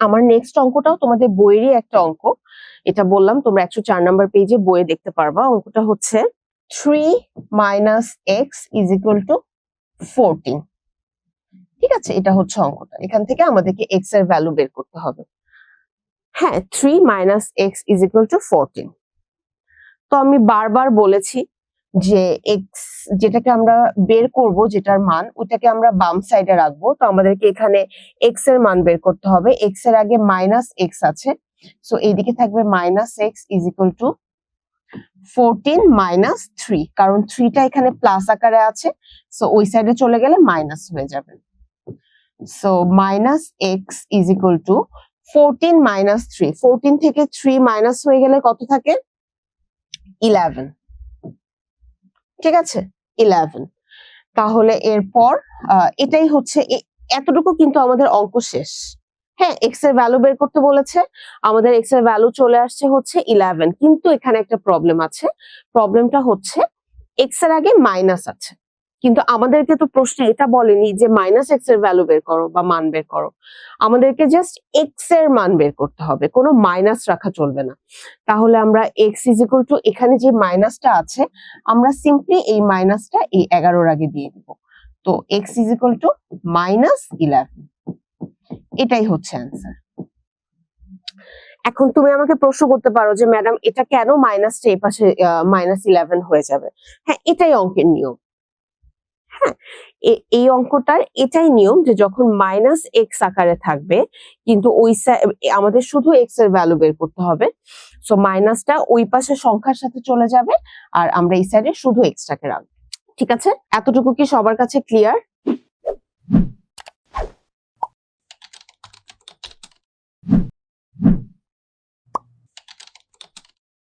আমার নেক্সট অঙ্কটাও তোমাদের বইয়েরই একটা অঙ্ক। এটা বললাম, তোমরা একশো চার নাম্বার পেজে বইয়ে দেখতে পারবা। অঙ্কটা হচ্ছে three minus X is equal to fourteen ঠিক আছে? এটা হচ্ছে অঙ্কটা। এখান থেকে আমাদেরকে এক্সের ভ্যালু বের করতে হবে। হ্যাঁ three minus X is equal to fourteen তো আমি বারবার বলেছি যে এক্স যেটাকে আমরা বের করব, যেটার মান ওটাকে আমরা বাম সাইডে রাখব। তো আমাদেরকে এখানে এক্সের মান বের করতে হবে। এক্সের আগে মাইনাস এক্স আছে। সো এইদিকে থাকবে minus X is equal to fourteen minus three কারণ থ্রিটা এখানে প্লাস আকারে আছে। সো ওই সাইডে চলে গেলে মাইনাস হয়ে যাবে। So minus X is equal to fourteen minus three fourteen থেকে থ্রি মাইনাস হয়ে গেলে কত থাকে? ইলেভেন ঠিক আছে? ইলেভেন তাহলে এরপর এটাই হচ্ছে এতটুকু কিন্তু আমাদের অঙ্ক শেষ। হ্যাঁ এক্সের ভ্যালু বের করতে বলেছে, আমাদের এক্সের ভ্যালু চলে আসছে হচ্ছে ইলেভেন কিন্তু এখানে একটা প্রবলেম আছে। প্রবলেমটা হচ্ছে এক্সের আগে মাইনাস আছে। কিন্তু আমাদেরকে তো প্রশ্নে এটা বলেনি যে মাইনাস এক্সের ভ্যালু বের করো বা মান বের করো। আমাদেরকে জাস্ট এক্সের মান বের করতে হবে, কোনো মাইনাস রাখা চলবে না। তাহলে আমরা এক্স ইজ ইকুয়াল টু এখানে যে মাইনাসটা আছে, আমরা সিম্পলি এই মাইনাসটা এই এগারোর আগে দিয়ে দিব। তো X is equal to minus eleven এটাই হচ্ছে অ্যান্সার এখন তুমি আমাকে প্রশ্ন করতে পারো যে ম্যাডাম এটা কেন মাইনাসটা এই পাশে মাইনাস ইলেভেন হয়ে যাবে? হ্যাঁ এটাই অঙ্কের নিয়ম। হ্যাঁ এই অঙ্কটার এটাই নিয়ম যে যখন মাইনাস এক্স আকারে থাকবে, কিন্তু ওই আমাদের শুধু এক্সের ভ্যালু বের করতে হবে। সো মাইনাসটা ওই পাশে সংখ্যার সাথে চলে যাবে আর আমরা এই সাইডে শুধু এক্সটাকে রাখব। ঠিক আছে? এতটুকু কি সবার কাছে ক্লিয়ার